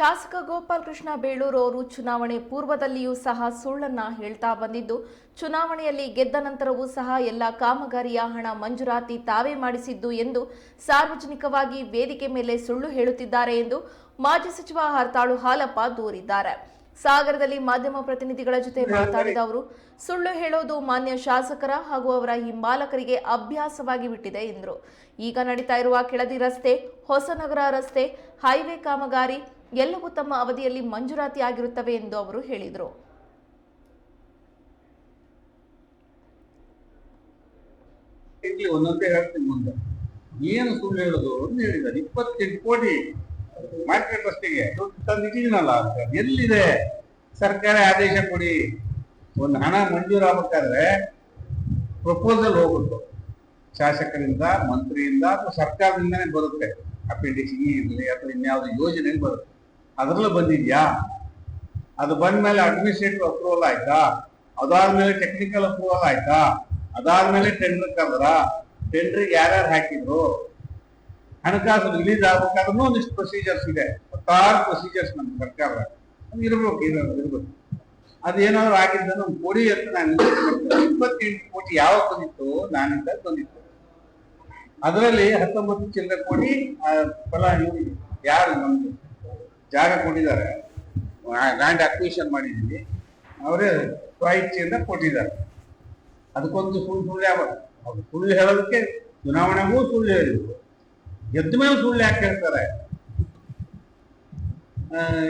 ಶಾಸಕ ಗೋಪಾಲಕೃಷ್ಣ ಬೇಳೂರು ಅವರು ಚುನಾವಣೆ ಪೂರ್ವದಲ್ಲಿಯೂ ಸಹ ಸುಳ್ಳನ್ನ ಹೇಳ್ತಾ ಬಂದಿದ್ದು, ಚುನಾವಣೆಯಲ್ಲಿ ಗೆದ್ದ ನಂತರವೂ ಸಹ ಎಲ್ಲ ಕಾಮಗಾರಿಯ ಹಣ ಮಂಜೂರಾತಿ ತಾವೇ ಮಾಡಿಸಿದ್ದು ಎಂದು ಸಾರ್ವಜನಿಕವಾಗಿ ವೇದಿಕೆ ಮೇಲೆ ಸುಳ್ಳು ಹೇಳುತ್ತಿದ್ದಾರೆ ಎಂದು ಮಾಜಿ ಸಚಿವ ಹರ್ತಾಳು ಹಾಲಪ್ಪ ದೂರಿದ್ದಾರೆ. ಸಾಗರದಲ್ಲಿ ಮಾಧ್ಯಮ ಪ್ರತಿನಿಧಿಗಳ ಜೊತೆ ಮಾತಾಡಿದ ಅವರು, ಸುಳ್ಳು ಹೇಳೋದು ಮಾನ್ಯ ಶಾಸಕರ ಹಾಗೂ ಅವರ ಹಿಂಬಾಲಕರಿಗೆ ಅಭ್ಯಾಸವಾಗಿ ಬಿಟ್ಟಿದೆ ಎಂದರು. ಈಗ ನಡೀತಾ ಇರುವ ಕೆಳದಿ ರಸ್ತೆ, ಹೊಸನಗರ ರಸ್ತೆ, ಹೈವೇ ಕಾಮಗಾರಿ ಎಲ್ಲವೂ ತಮ್ಮ ಅವಧಿಯಲ್ಲಿ ಮಂಜೂರಾತಿ ಆಗಿರುತ್ತವೆ ಎಂದು ಅವರು ಹೇಳಿದರು. ಹೇಳ್ತೀನಿ ಮುಂದೆ. ಏನು ಸುಳ್ಳು ಹೇಳುದು? ಅಂತ ಹೇಳಿದ್ದಾರೆ. ಇಪ್ಪತ್ತೆಂಟು ಕೋಟಿ ಮಾರ್ಕೆಟ್ ದುಡ್ಡು ತಂದಿದ್ದೀನಲ್ಲ, ಎಲ್ಲಿದೆ? ಸರ್ಕಾರ ಆದೇಶ ಕೊಡಿ. ಒಂದು ಹಣ ಮಂಜೂರು ಆಗ್ಬೇಕಾದ್ರೆ ಪ್ರಪೋಸಲ್ ಹೋಗುತ್ತೆ ಶಾಸಕರಿಂದ, ಮಂತ್ರಿಯಿಂದ ಅಥವಾ ಸರ್ಕಾರದಿಂದನೇ ಬರುತ್ತೆ. ಅಪೆಂಡಿಕ್ಸ್ ಇ ಇರಲಿ, ಅಥವಾ ಇನ್ಯಾವುದೋ ಯೋಜನೆ ಬರುತ್ತೆ. ಅದರಲ್ಲೂ ಬಂದಿದ್ಯಾ? ಅದು ಬಂದ್ಮೇಲೆ ಅಡ್ಮಿನಿಸ್ಟ್ರೇಟಿವ್ ಅಪ್ರೂವಲ್ ಆಯ್ತಾ? ಅದಾದ್ಮೇಲೆ ಟೆಕ್ನಿಕಲ್ ಅಪ್ರೂವಲ್ ಆಯ್ತಾ? ಅದಾದ್ಮೇಲೆ ಟೆಂಡರ್ ಕರೆದ್ರ ಟೆಂಡರ್ ಯಾರ್ಯಾರು ಹಾಕಿದ್ರು? ಹಣಕಾಸು ರಿಲೀಸ್ ಆಗ್ಬೇಕಾದ್ರೂ ಒಂದಿಷ್ಟು ಪ್ರೊಸೀಜರ್ಸ್ ಇದೆ. ಹತ್ತಾರು ಪ್ರೊಸೀಜರ್ಸ್ ನಮ್ಮ ಸರ್ಕಾರ ಇರ್ಬೇಕು ಇರ್ಬೇಕು. ಅದೇನಾದ್ರು ಆಗಿದ್ದನ್ನು ಕೊಡಿ ಅಂತ ನಾನು. ಇಪ್ಪತ್ತೆಂಟು ಕೋಟಿ ಯಾವಾಗ ಬಂದಿತ್ತು? ನಾನಿಂದ ಬಂದಿತ್ತು. ಅದರಲ್ಲಿ ಹತ್ತೊಂಬತ್ತು ಚಿಲ್ಲರೆ ಕೋಟಿ ಫಲ ಯಾರು ನಮ್ಗೆ ಜಾಗ ಕೊಟ್ಟಿದ್ದಾರೆ. ಲ್ಯಾಂಡ್ ಅಕ್ವಿಷನ್ ಮಾಡಿದ್ದೀವಿ. ಅವರೇ ಸ್ವಾಯಿಚ್ಛೆಯಿಂದ ಕೊಟ್ಟಿದ್ದಾರೆ. ಅದಕ್ಕೊಂದು ಸುಳ್ಳು ಸುಳ್ಳು ಯಾವಾಗ? ಅವ್ರು ಸುಳ್ಳು ಹೇಳೋದಕ್ಕೆ ಚುನಾವಣೆಗೂ ಸುಳ್ಳು ಹೇಳಿದ್ರು ಎದ್ದ ಮೇಲೆ ಸುಳ್ಳು ಯಾಕೆ ಹೇಳ್ತಾರೆ?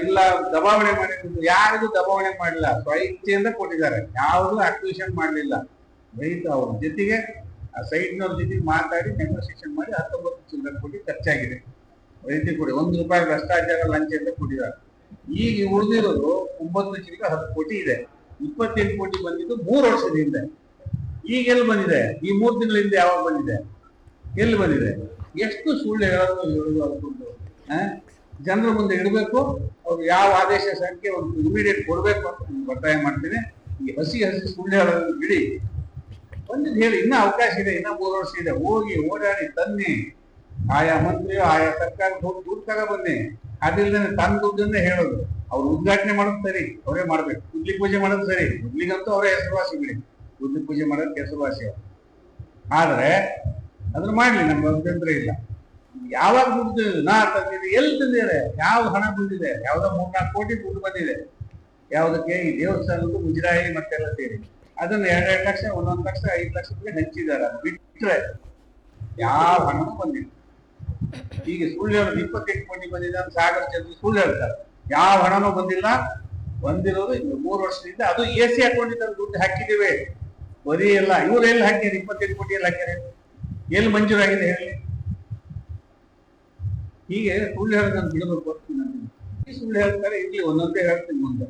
ಇಲ್ಲ, ದಬಾವಣೆ ಮಾಡಿ ಯಾರಿಗೂ ದಬಾವಣೆ ಮಾಡಿಲ್ಲ. ಸ್ವಇಚ್ಛೆಯಿಂದ ಕೊಟ್ಟಿದ್ದಾರೆ. ಯಾರು ಅಕ್ವಿಷನ್ ಮಾಡಲಿಲ್ಲ. ರೈತ ಅವ್ರ ಜೊತೆಗೆ, ಆ ಸೈಟ್ನವ್ರ ಜೊತೆಗೆ ಮಾತಾಡಿ ನೆಗೋಸಿಯೇಷನ್ ಮಾಡಿ ಹತ್ತೊಂಬತ್ತು ಚಿಲ್ಲರೆ ಕೋಟಿ ಖರ್ಚಾಗಿದೆ. ರೈತ ಕೊಡಿ, ಒಂದು ರೂಪಾಯಿ ಭ್ರಷ್ಟಾಚಾರ ಲಂಚ ಅಂತ ಕೊಟ್ಟಿದ್ದಾರೆ. ಈಗ ಉಳಿದಿರೋದು ಒಂಬತ್ತು ಲಕ್ಷಕ್ಕೆ ಹತ್ತು ಕೋಟಿ ಇದೆ. ಇಪ್ಪತ್ತೆಂಟು ಕೋಟಿ ಬಂದಿದ್ದು ಮೂರು ವರ್ಷದ ಹಿಂದೆ ಈಗ ಎಲ್ಲಿ ಬಂದಿದೆ? ಈ ಮೂರು ತಿಂಗಳ ಹಿಂದೆ ಯಾವಾಗ ಬಂದಿದೆ? ಎಲ್ಲಿ ಬಂದಿದೆ? ಎಷ್ಟು ಸುಳ್ಳು ಹೇಳೋದು ಹೇಳೋದು ಅನ್ಕೊಂಡು ಜನರ ಮುಂದೆ ಇಡಬೇಕು, ಅವ್ರು ಯಾವ ಆದೇಶ ಸಂಖ್ಯೆ ಒಂದು ಇಮಿಡಿಯೇಟ್ ಕೊಡಬೇಕು ಅಂತ ಒತ್ತಾಯ ಮಾಡ್ತೀನಿ. ಈ ಹಸಿ ಹಸಿ ಸುಳ್ಳು ಹೇಳೋದನ್ನು ಬಿಡಿ. ಬಂದಿದ್ದು ಹೇಳಿ, ಇನ್ನೂ ಅವಕಾಶ ಇದೆ, ಇನ್ನೂ ಮೂರು ವರ್ಷ ಇದೆ. ಹೋಗಿ ಓಡಾಡಿ, ತನ್ನಿ. ಆಯಾ ಮಂತ್ರಿಯೋ ಆಯಾ ಸರ್ಕಾರ ಹೋಗಿ ದುಡ್ಡು ತಗೋ ಬನ್ನಿ. ಅದಿಲ್ಲದೆ ತನ್ನ ದುಡ್ಡನ್ನೇ ಹೇಳೋದು. ಅವ್ರು ಉದ್ಘಾಟನೆ ಮಾಡೋದು ಸರಿ, ಅವರೇ ಮಾಡ್ಬೇಕು. ಗುದ್ಲಿ ಪೂಜೆ ಮಾಡೋದು ಸರಿ. ಗುದ್ಲಿಗಂತೂ ಅವರೇ ಹೆಸರುವಾಸಿ ಬಿಡಿ. ಗುದ್ಲಿ ಪೂಜೆ ಮಾಡೋದಕ್ಕೆ ಹೆಸರುವಾಸಿ ಅವರು. ಆದ್ರೆ ಅದನ್ನ ಮಾಡ್ಲಿ, ನಮ್ಗೆ ಅಭ್ಯಂತರ ಇಲ್ಲ. ಯಾವಾಗ ದುಡ್ಡು ನಾ ತಂದಿದೆ ಎಲ್ಲಿ ತಂದಿದೆ ಯಾವ ಹಣ ಬಂದಿದೆ? ಯಾವ್ದೋ ಮೂರ್ನಾಲ್ಕು ಕೋಟಿ ದುಡ್ಡು ಬಂದಿದೆ. ಯಾವುದಕ್ಕೆ? ಈ ದೇವಸ್ಥಾನದ್ದು ಮುಜರಾಯಿ ಮತ್ತೆಲ್ಲ ಸೇರಿ. ಅದನ್ನ ಎರಡೆರಡು ಲಕ್ಷ, ಒಂದೊಂದು ಲಕ್ಷ, ಐದು ಲಕ್ಷಕ್ಕೆ ಹಂಚಿದ್ದಾರೆ. ಬಿಟ್ರೆ ಯಾವ ಹಣವೂ ಬಂದಿಲ್ಲ. ಈಗ ಸುಳ್ಳು ಹೇಳೋದು ಇಪ್ಪತ್ತೆಂಟು ಕೋಟಿ ಬಂದಿದೆ ಸಾಗರ ಚಂದ್ರ ಸುಳ್ಳು ಹೇಳ್ತಾರೆ. ಯಾವ ಹಣನೂ ಬಂದಿಲ್ಲ. ಬಂದಿರೋದು ಮೂರು ವರ್ಷದಿಂದ ಅದು ಎ ಸಿ ಅಕೌಂಟಿಂದ ದುಡ್ಡು ಹಾಕಿದ್ದೀವಿ. ಬರೀ ಎಲ್ಲ, ಇವ್ರು ಎಲ್ಲಿ ಹಾಕಿದ್ರು ಇಪ್ಪತ್ತೆಂಟು ಕೋಟಿ ಎಲ್ಲಿ ಹಾಕ್ಯಾರೆ? ಎಲ್ಲಿ ಮಂಜೂರಾಗಿದೆ ಹೇಳಿ? ಹೀಗೆ ಸುಳ್ಳು ನಾನು ಬಿಡಬೇಕು ಈ ಸುಳ್ಳು ಹೇಳ್ತಾರೆ, ಇಲ್ಲಿ ಒಂದೊಂದೇ ಹೇಳ್ತೀನಿ ಮುಂದೆ.